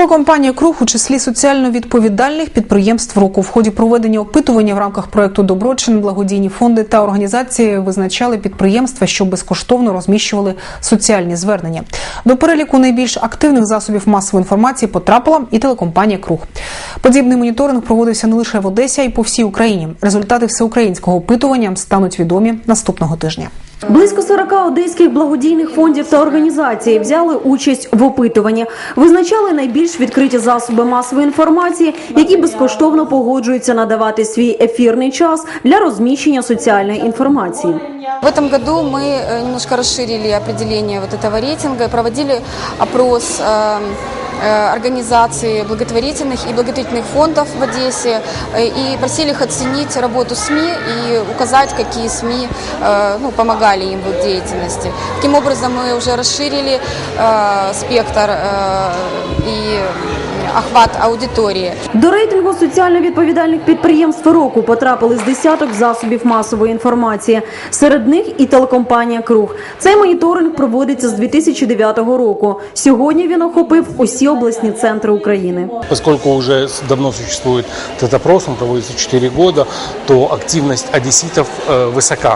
Телекомпанія Круг у числі соціально відповідальних підприємств року в ході проведення опитування в рамках проекту Доброчин благодійні фонди та організації визначали підприємства, що безкоштовно розміщували соціальні звернення. До переліку найбільш активних засобів масової інформації потрапила і телекомпанія Круг. Подібний моніторинг проводився не лише в Одесі, а й по всій Україні. Результати всеукраїнського опитування стануть відомі наступного тижня. Близько 40 одеських благодійних фондів та організацій взяли участь в опитуванні. Визначали найбільш відкриті засоби масової інформації, які безкоштовно погоджуються надавати свій ефірний час для розміщення соціальної інформації. В этом году мы э, немножко расширили определение вот этого рейтинга и проводили опрос э, э, организаций благотворительных и благотворительных фондов в Одессе э, и просили их оценить работу СМИ и указать, какие СМИ э, ну, помогали им в их деятельности. Таким образом, мы уже расширили э, спектр э, и охват аудитории. До рейтингу соціально відповідальних підприємств року потрапили з десяток засобів масової інформації. Серед них і телекомпанія Круг. Цей моніторинг проводиться з 2009 року. Сьогодні він охопив усі обласні центри України. Поскольку уже с- давно существует этот опрос, он проводится 4 года, то активность одесситов э, высока.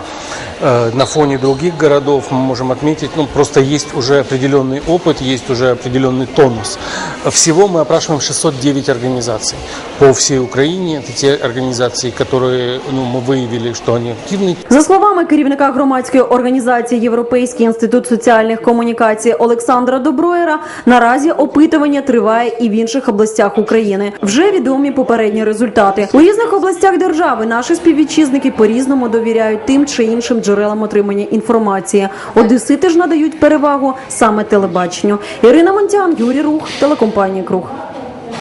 Э, на фоне других городов мы можем отметить, ну, просто есть уже определенный опыт, есть уже определенный тонус. Всего мы опрашиваем 609 организаций по всей Украине. Это те организации, которые ну, мы выявили, что они активны, За словами керівника громадської організації Європейський інститут соціальних комунікацій Олександра Доброєра, наразі опитування триває і в інших областях України. Вже відомі попередні результати. У різних областях держави наші співвітчизники по-різному довіряють тим чи іншим джерелам отримання інформації. Одесити ж надають перевагу саме телебаченню. Ірина Монтян, Юрій Рух, телекомпанія Круг.